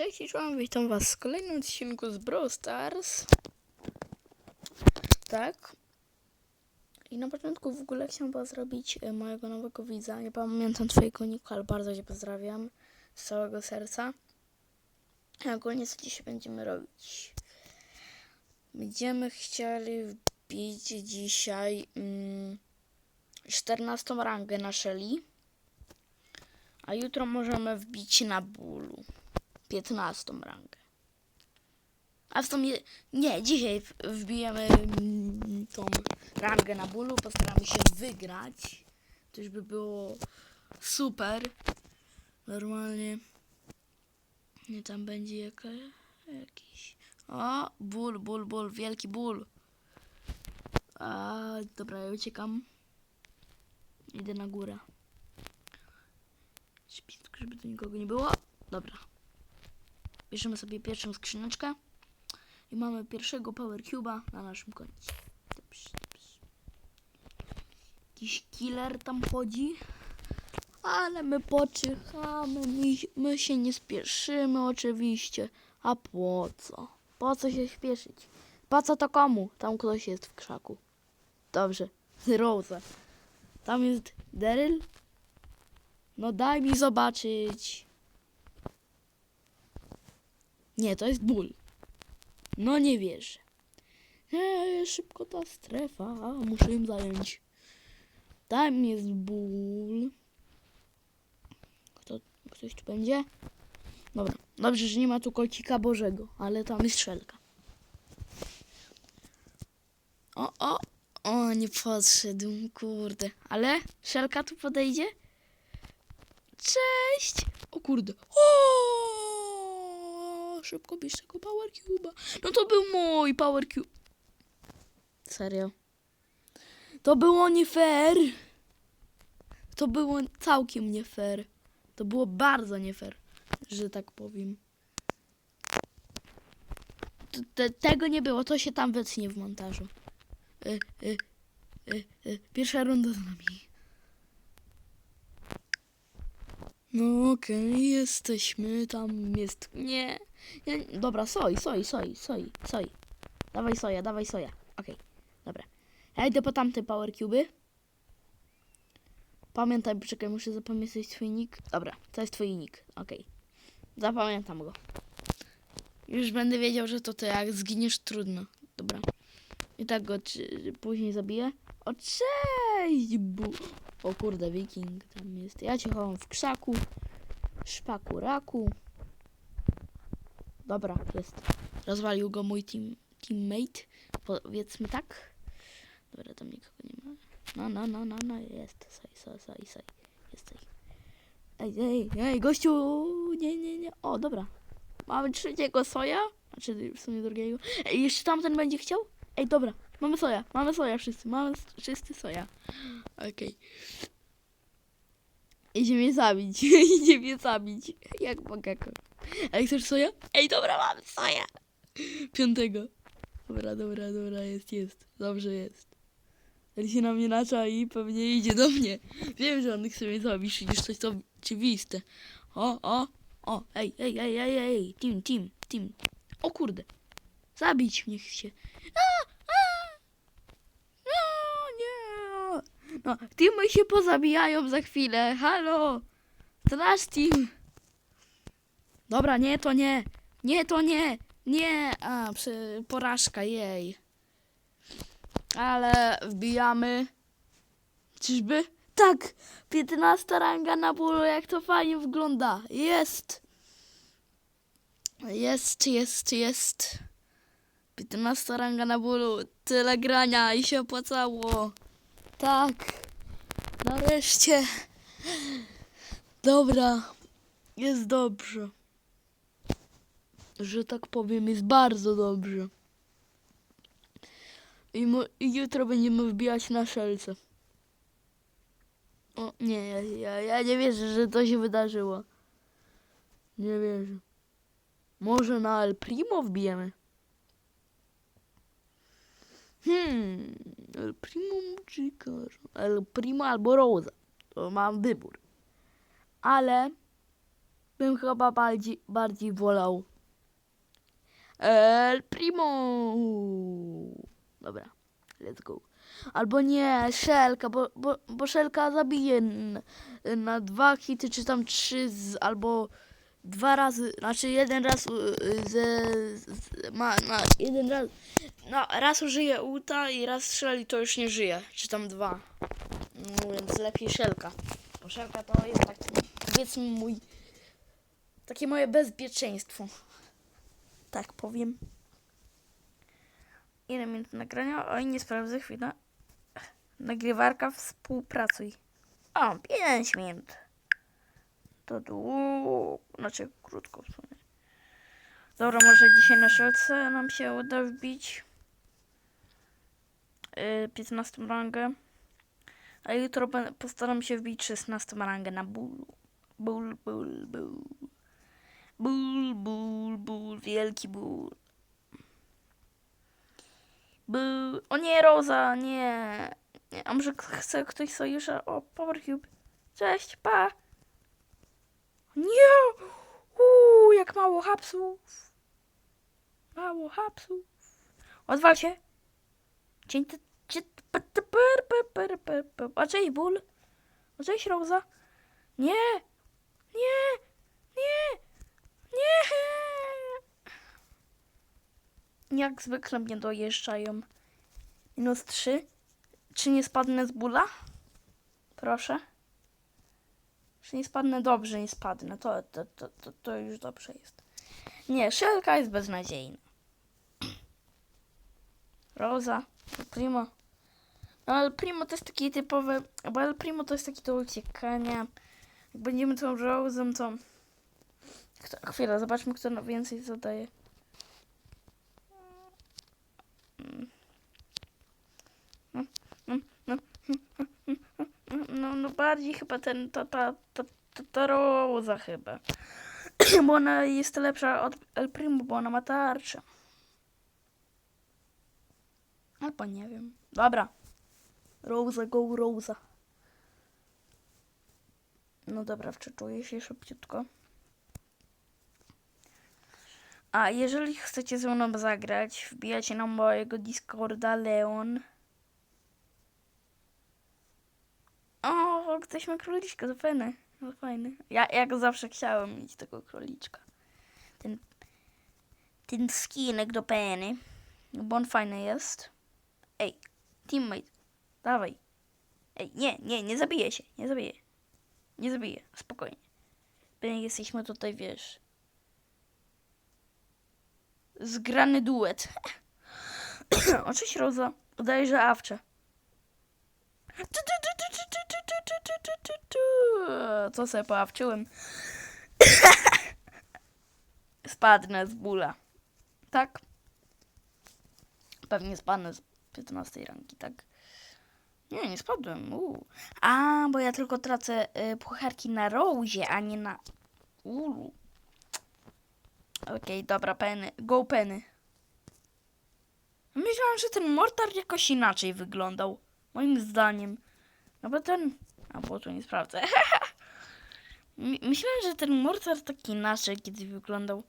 Cześć czołem, witam was w kolejnym odcinku z Brawl Stars. Tak. I na początku w ogóle chciałam zrobić e, mojego nowego widza. Nie pamiętam twojego niku, ale bardzo cię pozdrawiam z całego serca. I ogólnie co dzisiaj będziemy robić? Będziemy chcieli wbić dzisiaj mm, 14 rangę na Shelly. A jutro możemy wbić na bólu. 15 rangę. A w sumie nie, dzisiaj wbijemy mm, tą rangę na bólu, postaramy się wygrać. To już by było super. Normalnie. Nie tam będzie jaka, jakiś. O, ból, ból, ból, wielki ból. A, dobra, ja uciekam. Idę na górę. Żeby tu nikogo nie było. Dobra. Bierzemy sobie pierwszą skrzyneczkę. I mamy pierwszego Power Cube'a na naszym koncie. Dobrze, dobrze. Jakiś killer tam chodzi. Ale my poczychamy, my, my się nie spieszymy oczywiście. A po co? Po co się śpieszyć? Po co to komu? Tam ktoś jest w krzaku. Dobrze. Rosa. Tam jest Daryl. No daj mi zobaczyć. Nie, to jest ból. No nie wierzę. Eee, szybko ta strefa. Muszę ją zająć. Tam jest ból. Kto, ktoś tu będzie? Dobra. Dobrze, że nie ma tu kocika Bożego, ale tam jest szelka. O, o, o, nie podszedł, kurde. Ale szelka tu podejdzie? Cześć! O kurde. Szybko bierz tego Power Cube'a. No to był mój Power Cube. Serio. To było nie fair. To było całkiem nie fair. To było bardzo nie fair, że tak powiem. T- te, tego nie było, to się tam wytnie w montażu. Y, y. Pierwsza runda z nami. No okej, jesteśmy tam, jest... Nie, nie, dobra, soj, soj, soj, soj, soj. Dawaj soja, dawaj soja. Okej, dobra. Ja idę po tamte power cuby. Pamiętaj, czekaj, muszę zapamiętać twój nick. Dobra, to jest twój nick, okej. Zapamiętam go. Już będę wiedział, że to ty, jak zginiesz, trudno. Dobra. I tak go później zabiję. O, cześć, bu... O kurde, wiking tam jest. Ja cię chowam w krzaku. Szpaku raku. Dobra, jest. Rozwalił go mój team, teammate. Powiedzmy tak. Dobra, tam nikogo nie ma. No, no, no, no, no, jest. Saj, saj, saj, saj. Jest saj. Ej, ej, ej, gościu! Nie, nie, nie. O, dobra. Mamy trzeciego soja. Znaczy, w sumie drugiego. Ej, jeszcze tamten będzie chciał? Ej, dobra. Mamy soja. Mamy soja wszyscy. Mamy wszyscy soja. Okej. Idzie mnie zabić. Idzie mnie zabić. Jak bogako. Ej, chcesz soja? Ej, dobra, mamy soja. Piątego. Dobra, dobra, dobra, jest, jest. Dobrze jest. Ten się na mnie nacza i pewnie idzie do mnie. Wiem, że on chce mnie zabić, przecież coś to oczywiste. O, o, o, ej, ej, ej, ej, ej, team, team, team. O kurde. Zabić mnie się. A, a. No, nie. No, teamy się pozabijają za chwilę. Halo. To nasz team. Dobra, nie, to nie. Nie, to nie. Nie. A, przy, porażka, jej. Ale wbijamy. Czyżby? Tak. 15 ranga na bólu, jak to fajnie wygląda. Jest. Jest, jest, jest. 15 ranga na bólu. Tyle grania i się opłacało. Tak. Nareszcie. Dobra. Jest dobrze. Że tak powiem, jest bardzo dobrze. I, i jutro będziemy wbijać na szelce. O, nie, ja, ja, ja nie wierzę, że to się wydarzyło. Nie wierzę. Może na El Primo wbijemy? Hmm, El Primo czy El Primo albo Rosa. To mam wybór. Ale bym chyba bardziej, bardziej wolał El Primo. Dobra, let's go. Albo nie, Szelka, bo, bo, bo Szelka zabije na dwa hity, czy tam trzy, z, albo dwa razy, znaczy jeden raz y, y, ze, z, ma, na jeden raz, no raz użyje ulta i raz strzeli, to już nie żyje, czy tam dwa. No więc lepiej Szelka. Bo Szelka to jest taki, powiedzmy mój, takie moje bezpieczeństwo. Tak powiem. Ile minut nagrania? Oj, nie sprawdzę, chwila. Nagrywarka, współpracuj. O, 5 minut. To długo, znaczy krótko w sumie. Dobra, może dzisiaj na szelce nam się uda wbić yy, 15 rangę. A jutro postaram się wbić 16 rangę na ból. Ból, ból, ból. Ból, ból, ból, wielki ból. Ból. O nie, Roza, nie. nie. A może chce ktoś sojusza? O, Powercube. Cześć, pa. Nie! Uuu, jak mało hapsów. Mało hapsów. Odwal się. Dzień ty... A cześć, ból. A cześć, Roza. Nie. Nie. Nie. Nie! Jak zwykle mnie dojeżdżają. Minus trzy. Czy nie spadnę z bóla? Proszę. Czy nie spadnę? Dobrze, nie spadnę. To, to, to, to, to już dobrze jest. Nie, szelka jest beznadziejna. Roza, El Primo. No, El Primo to jest taki typowy, bo El Primo to jest taki do uciekania. Jak będziemy tą Rozą, to... Kto, chwila, zobaczmy, kto na więcej zadaje. No, no, no, no, no bardziej chyba ten, ta, ta, ta, ta, ta Roza chyba. bo ona jest lepsza od El Primo, bo ona ma tarczę. Albo nie wiem. Dobra. Rosa, go Rosa. No dobra, wczytuję się szybciutko. A jeżeli chcecie ze mną zagrać, wbijajcie na mojego Discorda Leon. O, ktoś ma króliczka, to fajne. No fajny. Ja jak zawsze chciałem mieć tego króliczka. Ten, ten skinek do peny. Bo on fajny jest. Ej, teammate, dawaj. Ej, nie, nie, nie zabiję się, nie zabiję. Nie zabiję, spokojnie. My jesteśmy tutaj, wiesz, zgrany duet. o, cześć Roza. Udaje, że awcze. Co sobie poawczyłem? Spadnę z bóla. Tak? Pewnie spadnę z 15 ranki, tak? Nie, nie spadłem. Uu. A, bo ja tylko tracę y, pucharki na Rozie, a nie na Ulu. Okej, dobra, peny. Go peny. Myślałam, że ten mortar jakoś inaczej wyglądał. Moim zdaniem. No bo ten... A, bo tu nie sprawdzę. My- Myślałem, że ten mortar tak inaczej kiedyś wyglądał.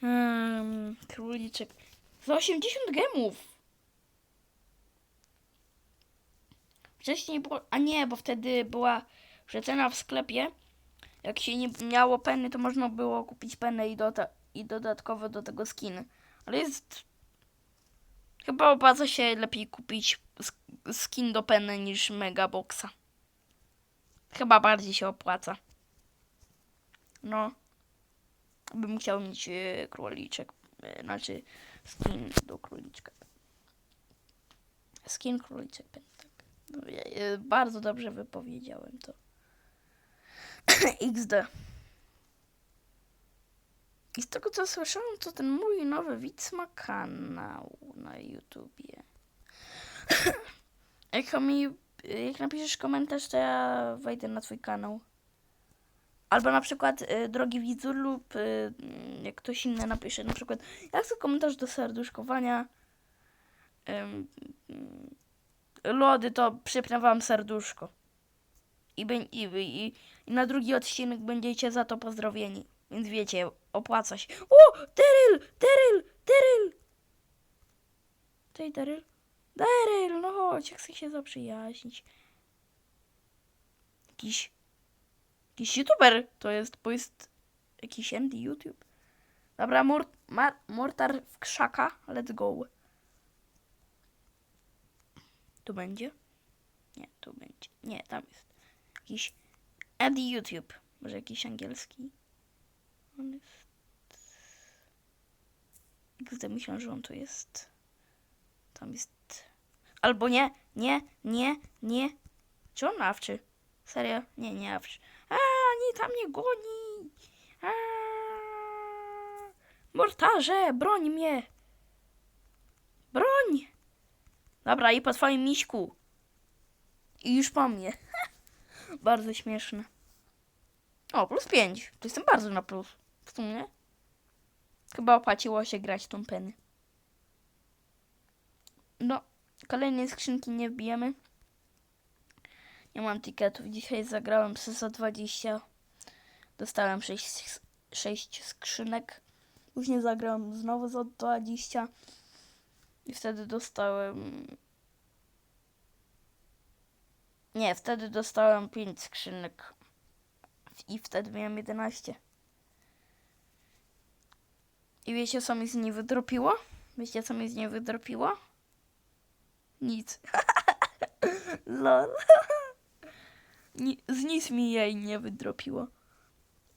Hmm, króliczek. Za 80 gemów. Wcześniej było... A nie, bo wtedy była przecena w sklepie. Jak się nie miało peny, to można było kupić penę i, doda i dodatkowo do tego skin. Ale jest... Chyba opłaca się lepiej kupić sk- skin do peny niż megaboxa. Chyba bardziej się opłaca. No. Bym chciał mieć e, króliczek. E, znaczy skin do króliczka. Skin króliczek, tak. No, ja, e, bardzo dobrze wypowiedziałem to. XD. I z tego co słyszałem, to ten mój nowy widz ma kanał na YouTubie. jak mi, jak napiszesz komentarz, to ja wejdę na twój kanał. Albo na przykład, y, drogi widzu, lub y, jak ktoś inny napisze, na przykład, ja chcę komentarz do serduszkowania. Ym, ym, lody, to przypnę wam serduszko. I, i, i, I na drugi odcinek będziecie za to pozdrowieni. Więc wiecie, opłaca się. O! Daryl! Daryl! Daryl! Cześć Daryl. Daryl, no chodź, ja chcę się zaprzyjaźnić. Jakiś... Jakiś youtuber to jest, bo jest jakiś Andy YouTube. Dobra, mor, mortar w krzaka, let's go. Tu będzie? Nie, tu będzie. Nie, tam jest. Jakiś Andy YouTube. Może jakiś angielski. On jest... Gdy myślę, że on tu jest... Tam jest... Albo nie, nie, nie, nie. Czy on awczy? Serio? Nie, nie awczy. A, nie, tam mnie goni. A, mortarze, broń mnie. Broń. Dobra, i po twoim miśku. I już po mnie. Bardzo śmieszne. O, plus 5. To jestem bardzo na plus. W sumie. Chyba opłaciło się grać tą penny. No, kolejnej skrzynki nie wbijemy. Nie mam tiketów. Dzisiaj zagrałem za 20. Dostałem 6, 6 skrzynek. Później zagrałem znowu za 20. I wtedy dostałem. Nie, wtedy dostałem 5 skrzynek. I wtedy miałem 11. I wiecie, co mi z niej wydropiło? Wiecie, co mi z niej wydropiło? Nic. Lol. Z nic mi jej nie wydropiło.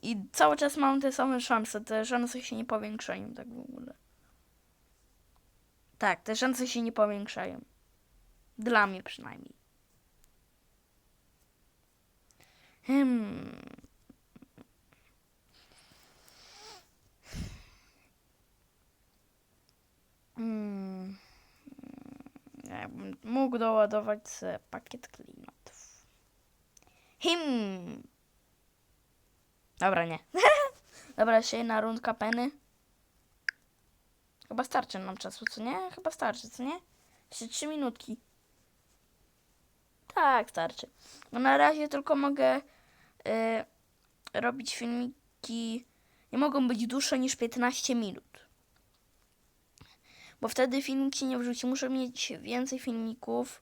I cały czas mam te same szanse. Te szanse się nie powiększają tak w ogóle. Tak, te szanse się nie powiększają. Dla mnie przynajmniej. Hmm. Hmm. Jakbym mógł doładować pakiet klimatów. Him. Dobra, nie. Dobra, jeszcze jedna rundka peny. Chyba starczy nam czasu, co nie? Chyba starczy, co nie? Jeszcze trzy minutki. Tak, starczy. No na razie tylko mogę y, robić filmiki. Nie mogą być dłuższe niż 15 minut. Bo wtedy filmik się nie wrzuci. Muszę mieć więcej filmików,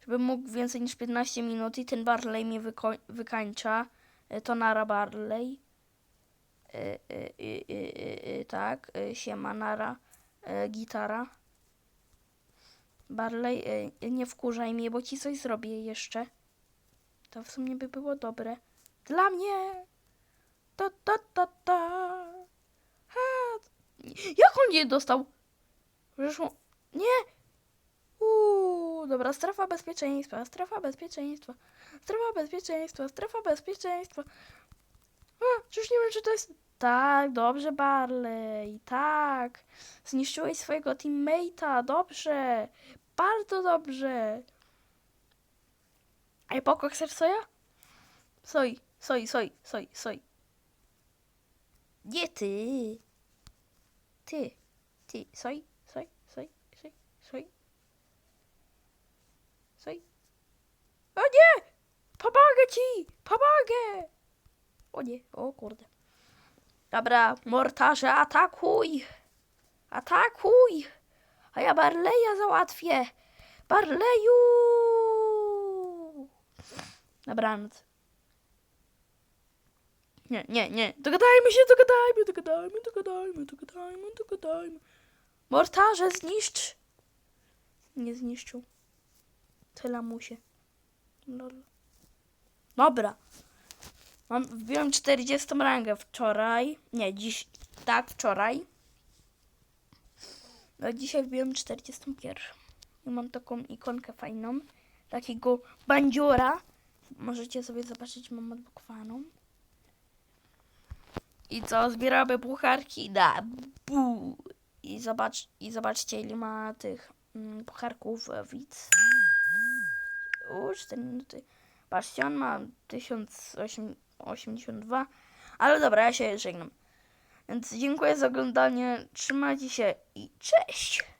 żebym mógł więcej niż 15 minut i ten Barley mnie wykańcza. Y, To Nara Barley. Y, y, y, y, y, y, tak, y, siema Nara. Y, gitara. Barley, y, nie wkurzaj mnie, bo ci coś zrobię jeszcze. To w sumie by było dobre. Dla mnie! Ta, ta, ta, ta. Ha. Jak on je dostał? Przecież Nie! Uuu, dobra, strefa bezpieczeństwa, strefa bezpieczeństwa, strefa bezpieczeństwa, strefa bezpieczeństwa. A, już nie wiem, czy to jest... Tak, dobrze, Barley, tak. Zniszczyłeś swojego teammate'a, dobrze. Bardzo dobrze. Ej, Poko, chcesz soja? Soj, soj, soj, soj, soj. Nie ty. Ty, ty, soj, soj, soj, soj, soj. Soj. O nie! Pomogę ci! Pomogę! O nie, o kurde. Dobra, mortarze, atakuj! Atakuj! A ja Barleya załatwię! Barleju! Dobranoc. Nie, nie, nie. Dogadajmy się, dogadajmy, dogadajmy, dogadajmy, dogadajmy, dogadajmy. Mortarze, zniszcz! Nie zniszczył. Tyle mu się. Lol. Dobra. Mam, wbiłem 40 rangę wczoraj. Nie, dziś. Tak, wczoraj. A dzisiaj wbiłem 41. I mam taką ikonkę fajną. Takiego bandziora. Możecie sobie zobaczyć, mam odblokowaną. I co, zbieramy pucharki? Da, bu. I, zobacz, I zobaczcie, ile ma tych mm, pucharków e, widz. U, 4 minuty. Patrzcie, on ma 1082. Ale dobra, ja się żegnam. Więc dziękuję za oglądanie. Trzymajcie się i cześć!